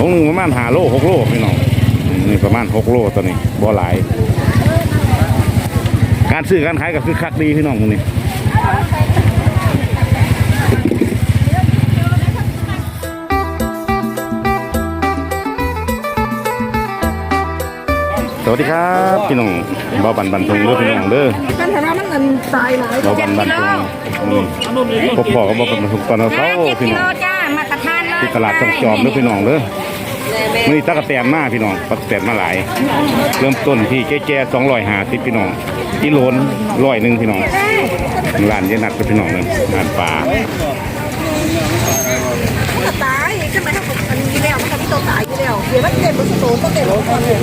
ถุงหนึ่งประมาณห้าโลหกโลพี่น้องนี่ประมาณหกโลตัวนี้บ่หลาย การซื้อการขายก็คือคักดีพี่น้องตรงนี้สวัสดีครับพี่น้องเบาบันบันทงเด้อพี่น้องเด้อกันฐานะมันเงินตายหลายเบาบันบันทงอืมพบพ่อกับเบาบันบันทงตอนเช้าเจ็ดพี่กิน้โลอง ที่ตลาดจอมจอมเด้อพี่น้องเด้อนี่ตะกะแตนมาพี่น้องตะกะแตนมาหลาย เริ่มต้นที่แก่ๆสองร้อยห้าสิบพี่น้องกิโลนร้อยหนึ่งพี่น้องร้านเยนัดกับพี่น้องเลยร้านปลาตายขึ้นมาทั้งหมดอันนี้แล้วมันก็มีตัวตายอยู่แล้วเดี๋ยวมันเจ็บมันสโตก็เจ็บแล้วก่อนเลย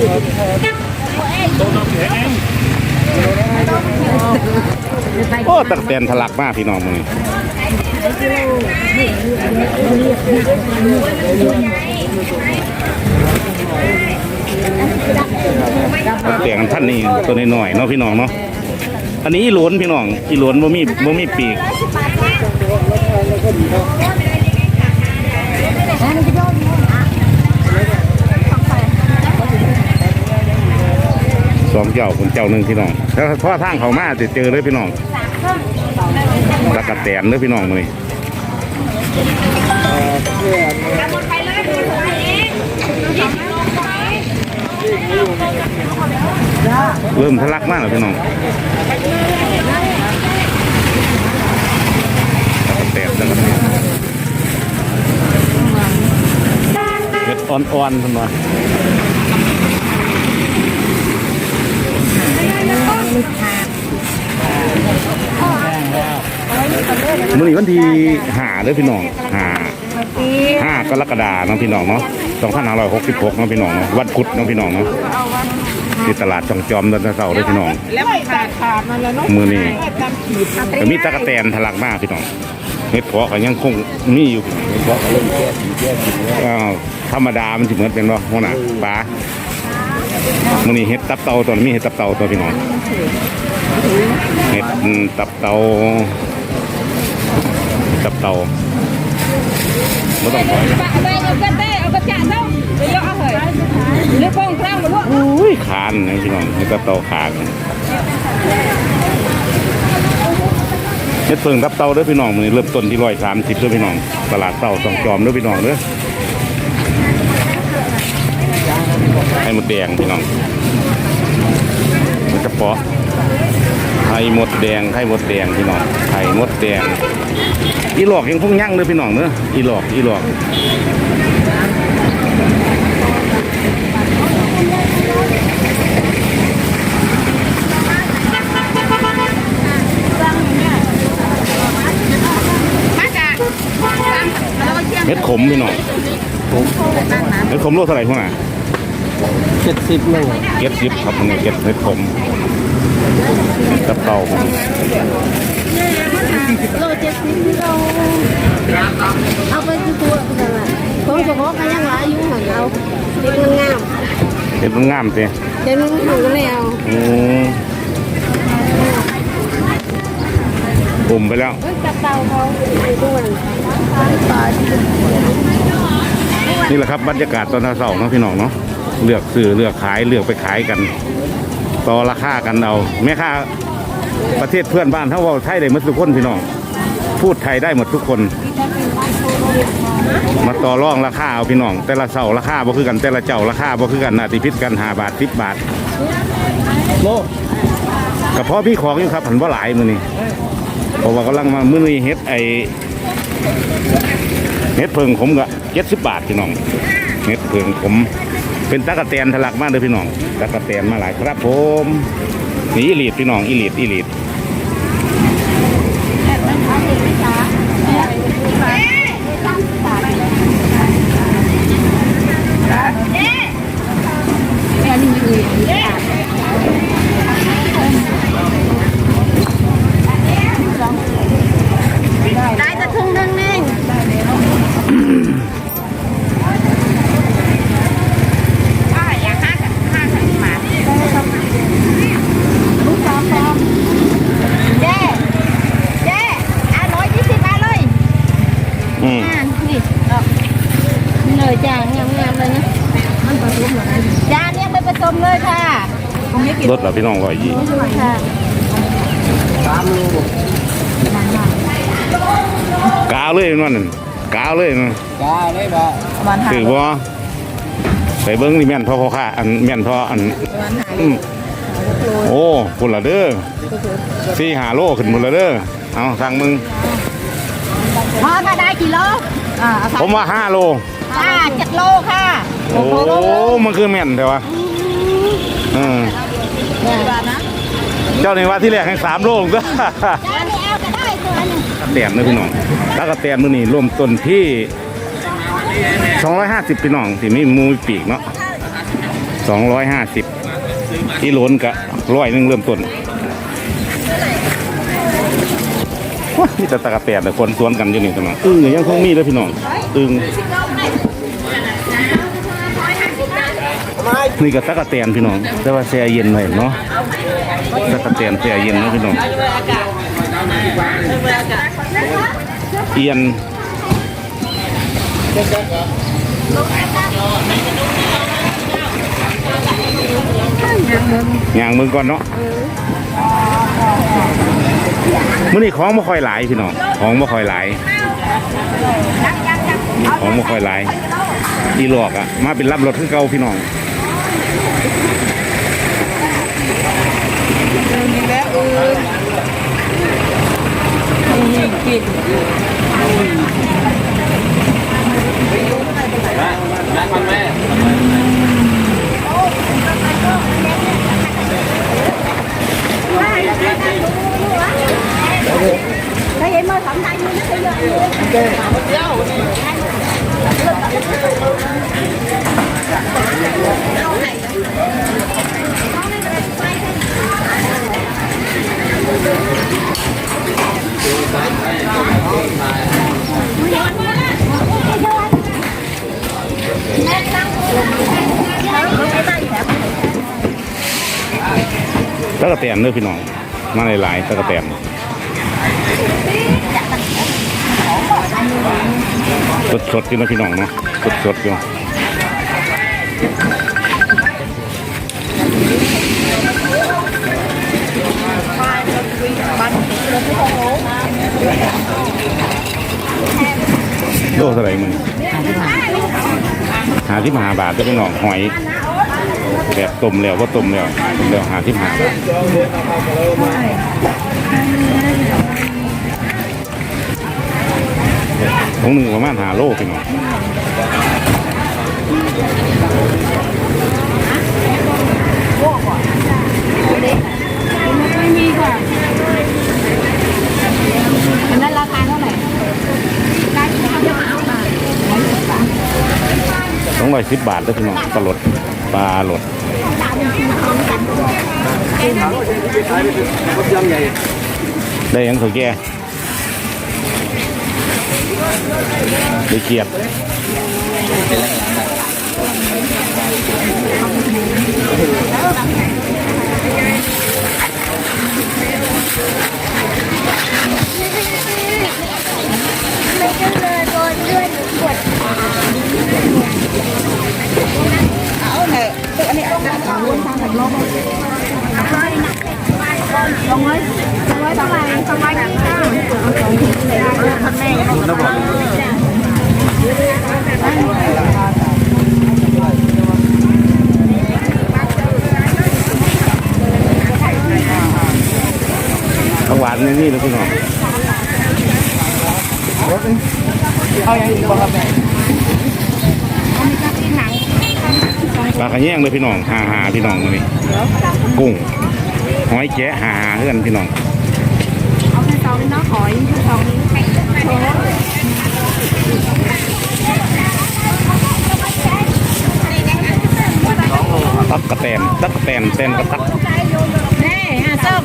โอ้ตะกะแตนทะลักมากพี่น้องมึงตะกะ แตนท่านนี่ตัวน้อยๆเนาะพี่น้องเนาะอันนี้อีหลวนพี่น้องอีหลวนบ่มีบ่มีปีกสองเจ้าคนเจ้าหนึ่งพี่น้องแล้วพอทางเขามาจะเจอเลยพี่น้อง ตะกะแตนเลยพี่น้องมึงนี่หมดไปเลยเริ่มทะลักมากแล้วพี่น้องตะกะแตนตะกะแตนเห็ดอ่อนๆขึ้นมา มื่อนี้วันที่ห้าเด้อพี่น้องห้าห้ากรกฎาเนาะพี่น้องเนาะสองพันห้าร้อยหกสิบหกเนาะพี่น้องเนาะวันพุธเนาะพี่น้องเนาะที่ตลาดจองจอมเดินเสาร์เด้อพี่น้องแล้วมันขาดขาดมันแล้วเนาะมือนี้ตามขีดก็มีตะกะแตนทะลักมากพี่น้องเห็ดเพาะก็ยังคงมีอยู่เห็ดเพาะก็เริ่มแก่แก่อ้าวธรรมดามันสิเหมือนเป็นว่าหัวหน้าปลามื้อนี้เห็ดตับเต่าตัวนี้มีเห็ดตับเต่าตัวพี่น้องเห็ดอืมตับเต่า ตับเตาไม่ต้องถอยปะเอากระเต้เอากระจ่าเจ้าไปยกเอาเหยหรือโป้งครั้งมาลูกอุ้ยคานนะพี่น้องเห็ดตับเตาคานเห็ดเพิงตับเตาเด้อพี่น้องมื้อนี้เริ่มต้นที่ร้อยสามสิบเด้อพี่น้อง ตลาดเตาสองจอมเด้อพี่น้องเด้อไข่มดแดงพี่น้องมันกระเพาะ ไข่มดแดงไข่มดแดงพี่น้องไข่มดแดงอีหลอกยังพุ่งยั่งเลยพี่น้องเนอะอีหลอกอีหลอกเม็ดขมพี่น้องเม็ดขมโลเท่าไหร่พวกน่ะเจ็ดสิบหนึ่งเก็ดยิบครับนี่เก็ดเม็ดขม กระเป๋าโลเจ็ดสิบกิโลเอาไปตัวเป็นอะไรผมจะบอกกันยังหลายอยู่หันเอาเด็กมันงามเห็มันงามสิเด็กมันหันกันแล้วอืมปุ่มไปแล้วจับเตาเขาด้วยนี่แหละครับบรรยากาศตอนเช้าๆเนาะพี่น้องเนาะเลือกซื้อเลือกขายเลือกไปขายกัน ต่อราคากันเอาแม่ค้าประเทศเพื่อนบ้านเท่าว่าไทยได้หมดทุกคนพี่น้อง พูดไทยได้หมดทุกคน มาต่อรองราคาเอาพี่น้อง แต่ละเสาราคาบ่คือกันแต่ละเจ้าราคาบ่คือกันนาติพิษกันหาบาทสิบบาทโลกระเพาะพี่ของอยู่ครับผันว่าหลายมือนี้เพราะว่ากำลังมามือนี้เฮ็ดไอเฮ็ดเพิงผมก็เจ็ดสิบบาทพี่น้องเฮ็ดเพิงผม เป็นตะกะแตนทะลักมากเลยพี่น้องตะกะแตนมาหลายครับผมนี่อีลีดพี่น้องอีลีดอีลีดอืม นี่ อจ้างงามๆเลยนะมันผสมเหรอจานเนี่ยไปผสมเลยค่ะต รงนี้กินรถเราพี่น้องร้อยยี่ค่ะสามโลกาวเลยมันนั่นกาวเลยมันจ้าเลยบ่ประมาณห้าถือบ่ใส่เบิ้งนี่แม่นพอพอค่าอันแม่นพออันประมาณห้าอืมโอ้คุณละเด้อสี่หาโลขึ้นหมดละเด้อเอาสั่งมึงพอค่ะได้กี่โลอ่าเอาผมว่าห้าโลค่ะเจ็ดโลค่ะ โอ้ มันคือแม่นแต่ว่าเอ อบาทนะเจ้าในว่าที่แรกให้สามโลก็จานนี้เอาก็ได้ตัวนึงแตนนะพี่น้องแล้วก็แตนมื้อนี้รวมต้นที่ 250พี่น้องที่มีหมูมีปีกเนาะ250ที่โหลนกะร้อยหนึงเริ่มต้นว้ามีแต่ตะกะแตนแต่คนสวนกันอยู่นี่พี่น้องอึ้งก็ยังคงมีเลยพี่น้องอึ้ง นี่ก็ตะกะแตนพี่น้อง แต่ว่าแช่เย็นหน่อยเนาะตะกะแตนแช่เย็นเนาะพี่น้องเอียนย่างมือก่อนเนาะมื้อนี้ของบ่ค่อยหลายพี่น้อง ของบ่ค่อยหลาย ของบ่ค่อยหลายอีหลอกอะมาเป็นรับรถคือเก่าพี่น้อง มีแล้วเออนี่กิน ถ้าเห็นมาสำคัญมันจะเยอะ ตะกะแตนเด้อพี่น้อง มาหลายๆตะกะแตน สดๆอยู่นะพี่น้องเนาะสดๆอยู่โลเท่าไหร่มึงหาที่มหาบาทเด้อพี่น้องหอย แบบต้มแล้วก็ต้มแล้วต้มแล้วหาที่หาบาท ของหนึ่งประมาณหาโลพี่น้องไม่มีค่ะอันนั้นราคาเท่าไหร่ได้ที่ทำจะเอาบาทสองร้อยสิบบาทแล้วพี่น้องปลาหลดปลาหลดรถยำใหญ่ได้ยังเขาแก่ได้เกียรติไม่ก็เลยโดนเลือดปวดเอาเนี่ยตัวอันนี้เอามาเอาสองร้อยสองร้อย องร้อยเท่าไหร่สองร้อยยี่สิบห้าเอาอย่านแม่ก็บอกข้าวหวานนี่นี่นะพี่น้องเอาอย่างนี้บ่ครับแม่ปลากระแยงเลยพี่น้องหาหาพี่น้องมานี่กุ้งหอยแกะหาหาเพื่อนพี่น้อง เอาแค่สองน้องหอยแค่สองนี้ตักกระแตนตักกระแตนแตนกระตักแม่อะส้ม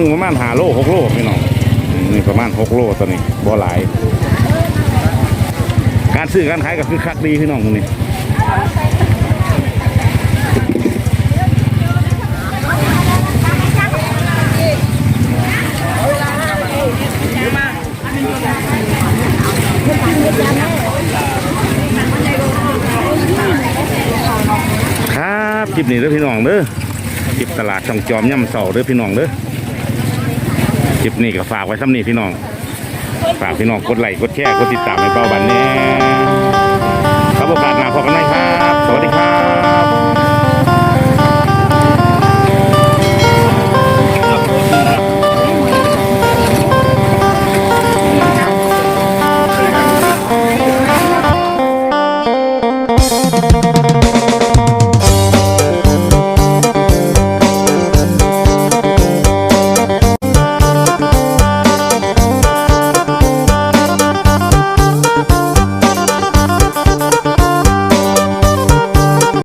นึ่งประมาณหาโลหกโลพี่น้องนี่ประมาณหกโลตัวนี้บ่หลาย การซื้อการขายก็คือคักดีพี่น้องตรงนี้ครับคลิปนี้เด้อพี่น้องเด้อคลิปตลาดช่องจอมย่ำเสาเด้อพี่น้องเด้อ คลิปนี้ก็ฝากไว้ซ้ำนี่พี่น้อง ฝากพี่น้องกดไลค์กดแชร์กดติดตามให้เป้าบันแน่ครับโอกาสหน้าพบกันใหม่ครับ สวัสดีครับ